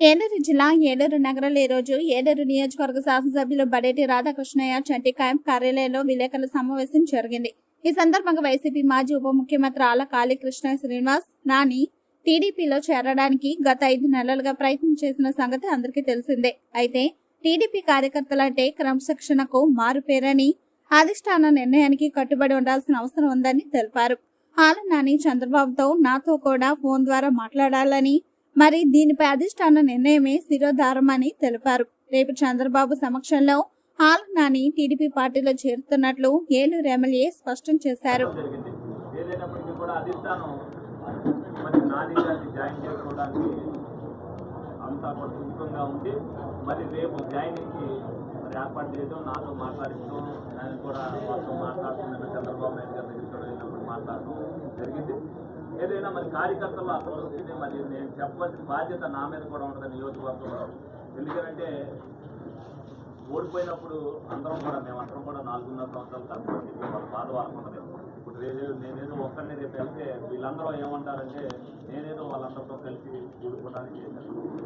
ఏలూరు జిల్లా ఏలూరు నగరంలో ఈ రోజు ఏలూరు నియోజకవర్గ శాసనసభ్యులు బడేటి రాధాకృష్ణయ్య చంటి క్యాంప్ కార్యాలయంలో విలేకరుల సమావేశం జరిగింది. ఈ సందర్భంగా వైసీపీ మాజీ ఉప ముఖ్యమంత్రి ఆల కాళీకృష్ణ శ్రీనివాస్ నాని టీడీపీలో చేరడానికి గత ఐదు నెలలుగా ప్రయత్నం చేసిన సంగతి అందరికీ తెలిసిందే. అయితే టీడీపీ కార్యకర్తలంటే క్రమశిక్షణకు మారుపేరని అధిష్టాన నిర్ణయానికి కట్టుబడి ఉండాల్సిన అవసరం ఉందని తెలిపారు. ఆల నాని చంద్రబాబుతో నాతో కూడా ఫోన్ ద్వారా మాట్లాడాలని మరి దీనిపై అధిష్టాన నిర్ణయమే శిరోధారమని తెలిపారు. రేపు చంద్రబాబు సమక్షంలో ఆల నాని టీడీపీ పార్టీలో చేరుతున్నట్లు ఏలూరు ఎమ్మెల్యే స్పష్టం చేశారు. అంతా మరి రేపు జాయినింగ్కి మరి ఏర్పాటు చేయడం నాతో మాట్లాడించడం కూడా వాళ్ళతో మాట్లాడుతున్న చంద్రబాబు నాయుడు గారి దగ్గర వెళ్ళినప్పుడు మాట్లాడడం జరిగింది ఏదైనా మరి కార్యకర్తలు అసలు మరి నేను చెప్పవలసిన బాధ్యత నా మీద కూడా ఉంటుంది నియోజకవర్గంలో. ఎందుకంటే ఓడిపోయినప్పుడు అందరం కూడా మేము అందరం కూడా నాలుగున్నర సంవత్సరాలు తర్వాత వాళ్ళ బాధ వాళ్ళకు ఇప్పుడు రేపు నేనేదో ఒక్కరిని రేపు వెళ్తే వీళ్ళందరూ ఏమంటారంటే నేనేదో వాళ్ళందరితో కలిసి కూడుకోవడానికి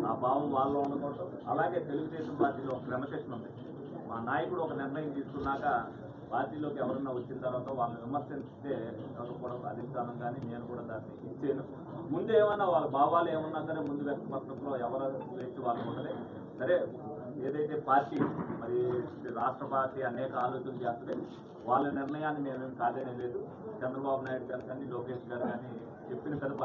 నా భావం వాళ్ళు ఉండకూడదు. అలాగే తెలుగుదేశం పార్టీలో ఒక క్రమశిక్షణ ఉంది. మా నాయకుడు ఒక నిర్ణయం తీసుకున్నాక పార్టీలోకి ఎవరన్నా వచ్చిన తర్వాత వాళ్ళని విమర్శిస్తే ఎవరు కూడా అధిష్టానం కానీ నేను కూడా దాన్ని ఇచ్చాను ముందు ఏమన్నా వాళ్ళ భావాలు ఏమన్నా సరే ముందు వ్యక్తపత్రంలో ఎవరు స్వేచ్ఛ వాళ్ళు ఉండలే. సరే ఏదైతే పార్టీ మరి రాష్ట్ర పార్టీ అనేక ఆలోచన చేస్తే వాళ్ళ నిర్ణయాన్ని మేమేం కాదనే లేదు. చంద్రబాబు నాయుడు గారు కానీ లోకేష్ గారు కానీ చెప్పిన కనుక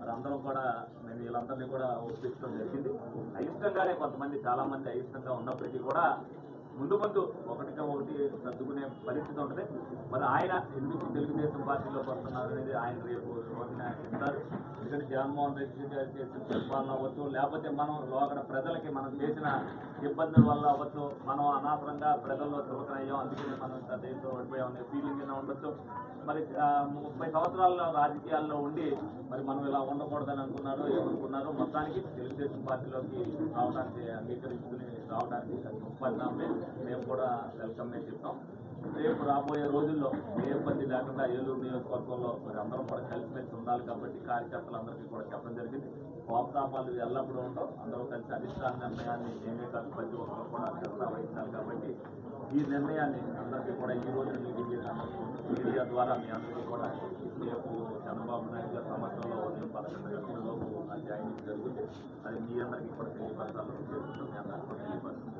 మరి అందరం కూడా నేను వీళ్ళందరినీ కూడా ఒప్పించడం జరిగింది. అయిష్టంగానే కొంతమంది చాలామంది అయిష్టంగా ఉన్నప్పటికీ కూడా ముందు ముందు ఒకటిగా ఒకటి సర్దుకునే పరిస్థితి ఉంటుంది. మరి ఆయన ఎందుకు తెలుగుదేశం పార్టీలో వస్తున్నారు అనేది ఆయన రేపు రోజున చెప్తారు. ఎందుకంటే జగన్మోహన్ రెడ్డి గారు చేసిన పరిపాలన అవ్వచ్చు లేకపోతే మనం లోకడ ప్రజలకి మనం చేసిన ఇబ్బందుల వల్ల అవ్వచ్చు మనం అనాథరంగా ప్రజల్లో చులకనయ్యాం అందుకని మనం ఇంత దేశంలో ఓడిపోయాం అనే ఫీలింగ్ అయినా ఉండొచ్చు. మరి ముప్పై సంవత్సరాల రాజకీయాల్లో ఉండి మరి మనం ఇలా ఉండకూడదని అనుకున్నారు ఏమనుకున్నారు? మొత్తానికి తెలుగుదేశం పార్టీలోకి రావడానికి అంగీకరించుకుని రావడానికి అది నామే పరిణామమే మేము కూడా వెల్కమ్ చెప్తాం. రేపు రాబోయే రోజుల్లో ఏ ఇబ్బంది లేకుండా ఏలూరు నియోజకవర్గంలో మరి అందరం కూడా కలిసిమెలిసి ఉండాలి కాబట్టి కార్యకర్తలందరికీ కూడా చెప్పడం జరిగింది. కోపతాపాలు ఎల్లప్పుడూ ఉండవు. అందరూ కలిసి అధిష్టాన నిర్ణయాన్ని నేనే కాదు ప్రతి ఒక్కరు కూడా శ్రద్ధ వహించాలి కాబట్టి ఈ నిర్ణయాన్ని అందరికీ కూడా ఈ రోజు మీడియా ద్వారా మీ అందరికీ కూడా రేపు చంద్రబాబు నాయుడు గారి సమక్షంలో ఉదయం పదకొండు గంటల లోపు జాయిన్ జాయినింగ్ జరుగుతుంది. అది మీ అందరికీ కూడా తెలియపరచాలని చేసుకుంటూ మీ అందరికీ కూడా తెలియపరుస్తుంది